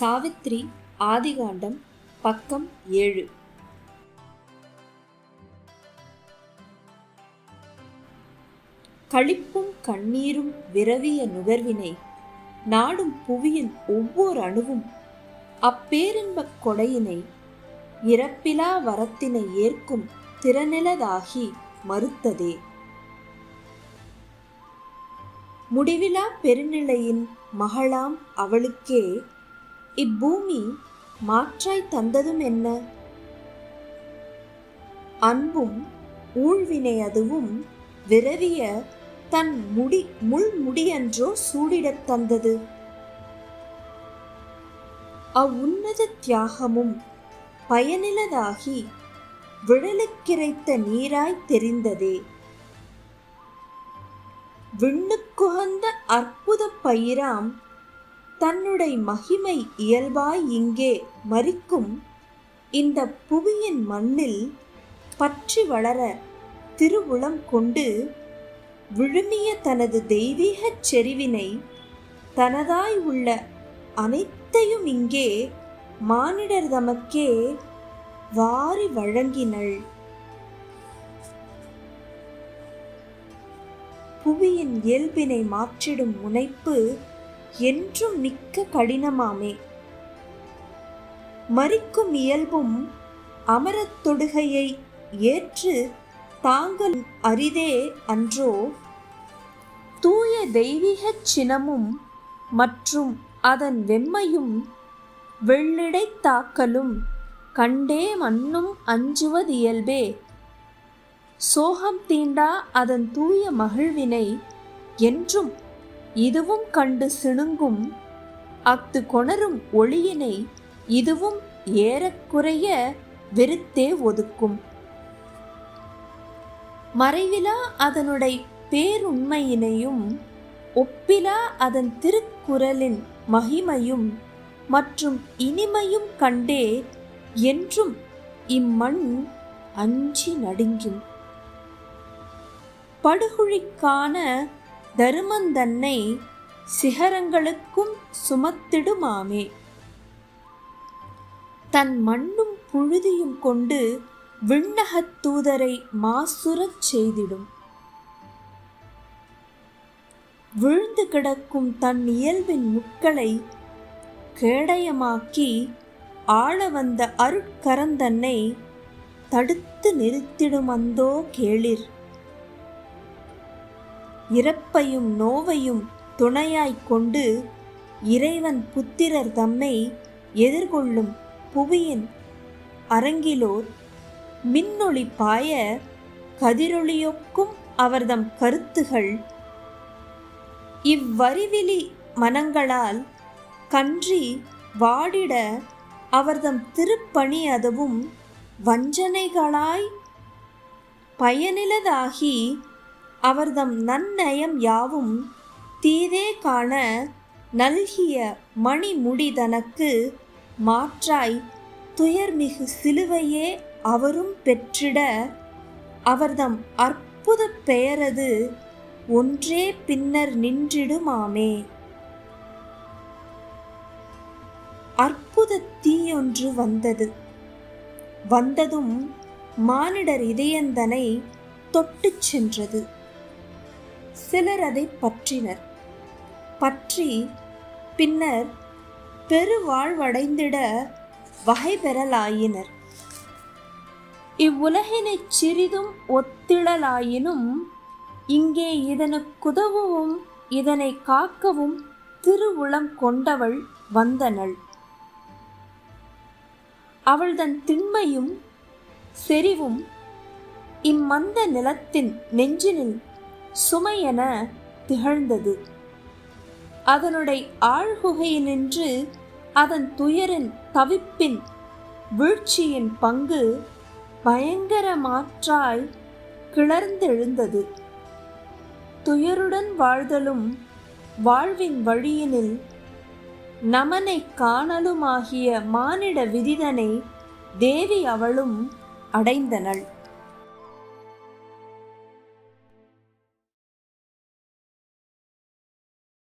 சாவித்ரி ஆதிகாண்டம் பக்கம் ஏழு. களிப்பும் கண்ணீரும் விரவிய நுகர்வினை நாடும் புவியின் ஒவ்வொரு அணுவும் அப்பேரின்பக் கொடையினை இறப்பிலா வரத்தினை ஏற்கும் திறனிலதாகி மறுத்ததே. முடிவிலா பெருநிலையின் மகளாம் அவளுக்கே இப்பூமி மாற்றாய் தந்ததும் என்ன? அன்பும் ஊழ்வினை அதுவும் விரவிய தன் முடி முள் முடியன்றோ சூடிடத் தந்தது. அவ்வுன்னத தியாகமும் பயனிலதாகி விழலுக்கிரைத்த நீராய் தெரிந்ததே. விண்ணுக்குகந்த அற்புத பயிராம் தன்னுடை மகிமை இயல்பாய் இங்கே மறிக்கும் இந்த புவியின் மண்ணில் பற்றி வளர திருவுளம் கொண்டு விழுமிய தனது தெய்வீகச் செறிவினை தனதாய் உள்ள அனைத்தையும் இங்கே மானிடர் தமக்கே வாரி வழங்கினள். புவியின் இயல்பினை மாற்றிடும் முனைப்பு என்றும் மிக்க கடினமாமே. மறிக்கும் இயல்பும் அமரத் தொடுகையை ஏற்று தாங்கள் அரிதே அன்றோ? தூய தெய்வீகச் சினமும் மற்றும் அதன் வெம்மையும் வெள்ளிடைத் தாக்கலும் கண்டே மண்ணும் அஞ்சுவதியல்பே சோகம் தீண்டா அதன் தூய மகிழ்வினை என்றும் இதுவும் கண்டு சிணுங்கும் அஃது கொணரும் ஒளியினை இதுவும் ஏறக்குறைய வெறுத்தே ஒதுக்கும். மறைவிலா அதனுடைய பேருண்மையினையும் ஒப்பிலா அதன் திருக்குறளின் மகிமையும் மற்றும் இனிமையும் கண்டே என்றும் இம்மண் அஞ்சி நடுங்கும். படுகுழிக்கான தருமந்தன்னை சிகரங்களுக்கும் சுமத்திடுமாமே. தன் மண்ணும் புழுதியும் கொண்டு விண்ணகத் தூதரை மாசுரச் செய்திடும். விழுந்து கிடக்கும் தன் இயல்பின் முட்களை கேடயமாக்கி ஆள வந்த அருட்கரந்தன்னை தடுத்து நிறுத்திடுமந்தோ கேளிர். இறப்பையும் நோவையும் துணையாய்க் கொண்டு இறைவன் புத்திரர் தம்மை எதிர்கொள்ளும் புவியின் அரங்கிலோர் மின்னொளி பாய கதிரொளியொக்கும் அவர்தம் கருத்துகள். இவ்வறிவிலி மனங்களால் கன்றி வாடிட அவர்தம் திருப்பணி அதுவும் வஞ்சனைகளாய் பயனிலதாகி அவர்தம் நன்னயம் யாவும் தீதே காண நல்கிய மணிமுடி தனக்கு மாற்றாய் துயர்மிகு சிலுவையே அவரும் பெற்றிட அவர்தம் அற்புத பெயரது ஒன்றே பின்னர் நின்றிடுமாமே. அற்புத தீயொன்று வந்தது. வந்ததும் மானிடர் இதயந்தனை தொட்டுச் சென்றது. சிலர் அதை பற்றினர். பற்றி பின்னர் பெருவாழ்வடைந்திட வகை பெறலாயினர். இவ்வுலகினைச் சிறிதும் ஒத்திடலாயினும் இங்கே இதனுக்குதவும் இதனை காக்கவும் திருவுளம் கொண்டவள் வந்தனள். அவள்தன் திண்மையும் செறிவும் இம்மந்த நிலத்தின் நெஞ்சினில் சுமையென திகழ்ந்தது. அதனுடைய ஆழ்குகையினின்று அதன் துயரின் தவிப்பின் வீழ்ச்சியின் பங்கு பயங்கர மாற்றாய் கிளர்ந்தெழுந்தது. துயருடன் வாழ்தலும் வாழ்வின் வழியினில் நமனை காணலுமாகிய மானிட விதிதனை தேவி அவளும் அடைந்தனள்.